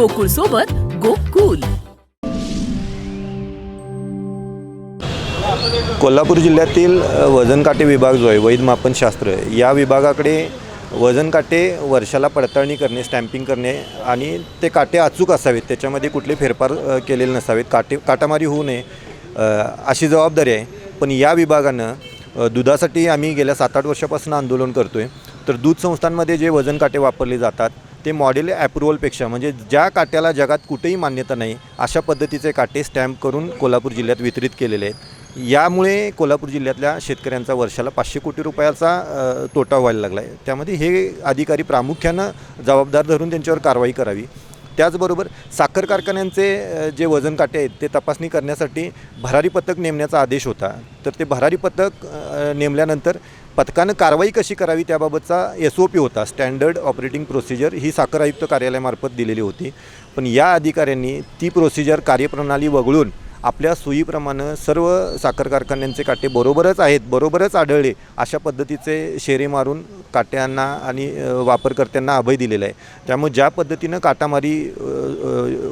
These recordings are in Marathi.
गोकुळ सोबत गोकुल. कोल्हापूर जिल्ह्यातील वजनकाटे वजन काटे विभाग जो आहे वैध मापनशास्त्र या विभागाकडे वजन काटे वर्षाला पडताळणी करणे स्टॅम्पिंग करणे आणि ते काटे अचूक असावेत त्याच्यामध्ये कुठले फेरफार केलेले नसावेत काटे काटामारी होऊ नये अशी जबाबदारी आहे. पण या विभागानं दुधासाठी आम्ही गेल्या सात आठ वर्षापासून आंदोलन करतो आहे तर दूध संस्थांमध्ये जे वजन काटे वापरले जातात ते मॉडेल ॲप्रुव्हलपेक्षा म्हणजे ज्या काट्याला जगात कुठेही मान्यता नाही अशा पद्धतीचे काटे स्टॅम्प करून कोल्हापूर जिल्ह्यात वितरित केलेले आहेत. यामुळे कोल्हापूर जिल्ह्यातल्या शेतकऱ्यांचा वर्षाला पाचशे कोटी रुपयाचा तोटा व्हायला लागला आहे त्यामध्ये हे अधिकारी प्रामुख्यानं जबाबदार धरून त्यांच्यावर कारवाई करावी. त्याचबरोबर साखर कारखान्यांचे जे वजन काटे आहेत ते तपासणी करण्यासाठी भरारी पथक नेमण्याचा आदेश होता. तर ते भरारी पथक नेमल्यानंतर पथकानं कारवाई कशी करावी त्याबाबतचा एस ओ पी होता. स्टँडर्ड ऑपरेटिंग प्रोसिजर ही साखर आयुक्त कार्यालयामार्फत दिलेली होती. पण या अधिकाऱ्यांनी ती प्रोसिजर कार्यप्रणाली वगळून आपल्या सोयीप्रमाणे सर्व साखर कारखान्यांचे काटे बरोबरच आहेत बरोबरच आढळले अशा पद्धतीचे शेरे मारून काट्यांना आणि वापरकर्त्यांना अभय दिलेला आहे. त्यामुळे ज्या पद्धतीनं काटामारी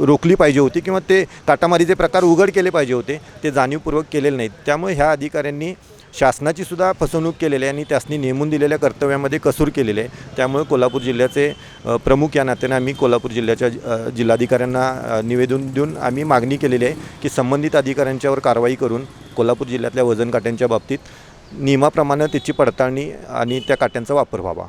रोखली पाहिजे होती किंवा ते काटामारीचे प्रकार उघड केले पाहिजे होते ते जाणीवपूर्वक केलेले नाहीत. त्यामुळे ह्या अधिकाऱ्यांनी शासनाची सुद्धा फसवणूक केलेली आहे आणि त्यासनी नेमून दिलेल्या कर्तव्यामध्ये कसूर केलेले आहे. त्यामुळे कोल्हापूर जिल्ह्याचे प्रमुख या नात्याने आम्ही कोल्हापूर जिल्ह्याच्या जिल्हाधिकाऱ्यांना निवेदन देऊन आम्ही मागणी केलेली आहे की संबंधित अधिकाऱ्यांच्यावर कारवाई करून कोल्हापूर जिल्ह्यातल्या वजन काट्यांच्या बाबतीत नियमाप्रमाणे त्याची पडताळणी आणि त्या काट्यांचा वापर व्हावा.